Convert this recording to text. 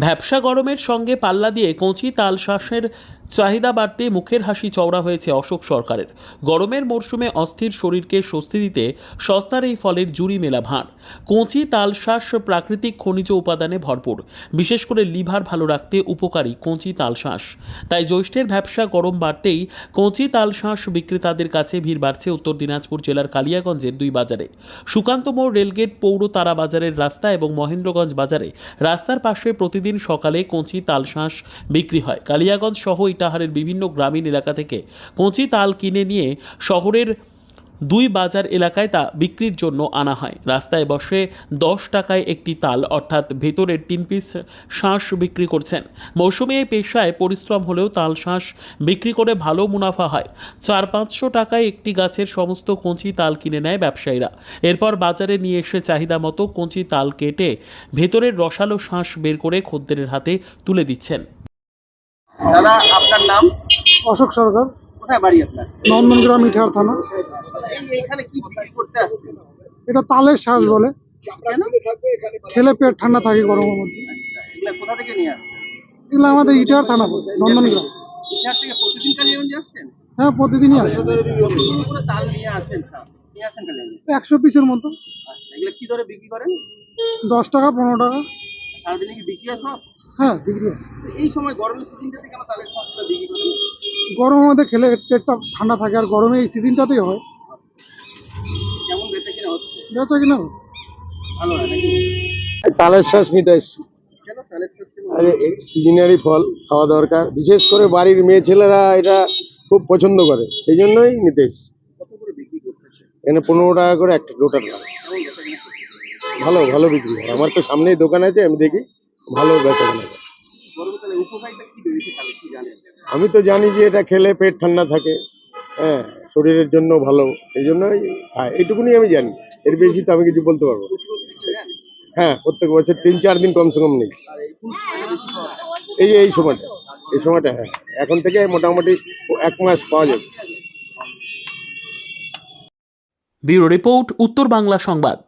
ভ্যাবসা গরমের সঙ্গে পাল্লা দিয়ে কচি তাল চাহিদা বাড়তে মুখের হাসি চওড়া হয়েছে অশোক সরকারের। গরমের মরশুমে অস্থির শরীরকে স্বস্তি দিতে সস্তার এই ফলের জুড়ি মেলা ভাঁড়। কচি তাল শ্বাস প্রাকৃতিক খনিজ উপাদানে ভরপুর। বিশেষ করে লিভার ভালো রাখতে উপকারী কচি তাল শ্বাস তাই জ্যৈষ্ঠের ব্যবসা গরম বাড়তেই কচি তাল শ্বাস বিক্রেতাদের কাছে ভিড় বাড়ছে উত্তর দিনাজপুর জেলার কালিয়াগঞ্জের দুই বাজারে। সুকান্ত মোড় রেলগেট পৌর তারা বাজারের রাস্তা এবং মহেন্দ্রগঞ্জ বাজারে। রাস্তার পাশে প্রতিদিন সকালে কচি তাল শাঁস বিক্রি হয়। কালিয়াগঞ্জ সহ ইটাহারের বিভিন্ন গ্রামীণ এলাকা থেকে কচি তাল কিনে নিয়ে শহরের দুই বাজার এলাকায় তা বিক্রির জন্য আনা হয়। রাস্তায় বসে দশ টাকায় একটি তাল, অর্থাৎ ভেতরের তিন পিস শাঁস বিক্রি করছেন। মৌসুমী এই পেশায় পরিশ্রম হলেও তাল শাঁস বিক্রি করে ভালো মুনাফা হয়। চার পাঁচশো টাকায় একটি গাছের সমস্ত কঞ্চি তাল কিনে নেয় ব্যবসায়ীরা। এরপর বাজারে নিয়ে এসে চাহিদা মতো কঞ্চি তাল কেটে ভেতরের রসালো শাঁস বের করে খদ্দেরের হাতে তুলে দিচ্ছেন। দাদা আপনার নাম? অশোক সরকার। কোথায় বাড়ি আপনার? নন্দনগ্রাম ইটার থানা। এই এইখানে কি করতে আসছেন? এটা তালের শ্বাস বলে। খেলে পেট ঠান্ডা থাকে গরমের মধ্যে কোথা থেকে নিয়ে আসছেন? এগুলো আমাদের ইটার থানা নন্দনগ্রাম। ইটার থেকে প্রতিদিন আসছেন? হ্যাঁ প্রতিদিনই আসে। কতগুলো করে তাল নিয়ে আসেন? নিয়ে আসেন একশো পিসের মতো। আচ্ছা এগুলো কি দরে বিক্রি করেন? দশ টাকা পনেরো টাকা। সারাদিনে কি বিক্রি হয় সব? হ্যাঁ। বিক্রি আছে। এই সময় গরমের সিজনটাতে কেন সবগুলো বিক্রি করেন গরমের মধ্যে খেলে পেটটা ঠান্ডা থাকে আর গরমে এই সিজনটাতেই হয়। কেমন বেচে কিনা হচ্ছে? বেচা কিনা ভালো হয় নাকি? তালের শ্বাস নিতে এসছি। আরে এই সিজনারি ফল খাওয়া দরকার। বিশেষ করে বাড়ির মেয়ে ছেলেরা এটা খুব পছন্দ করে। সেই জন্যই নিতে এসছি। কত করে বিক্রি করতেছে? এখানে পনেরো টাকা করে একটা করতেছে? ভালো ভালো বিক্রি হয়। আমার তো সামনেই দোকান আছে আমি দেখি। ভালো বেচা কেনা তাহলে উপকারিতা কি বেরিয়েছে তাহলে কি জানেন? আমি তো জানি যে এটা খেলে পেট ঠান্ডা থাকে হ্যাঁ শরীরের জন্য ভালো এই জন্যই খাই এইটুকুনি আমি জানি। এর বেশি তো আমি কিছু বলতে পারব না। হ্যাঁ প্রত্যেক বছর তিন চার দিন কমসে কম নেই। এই এই সময়টা এই সময়টা হ্যাঁ এখন থেকে মোটামুটি এক মাস পাওয়া যাবে। ব্যুরো রিপোর্ট উত্তর বাংলা সংবাদ।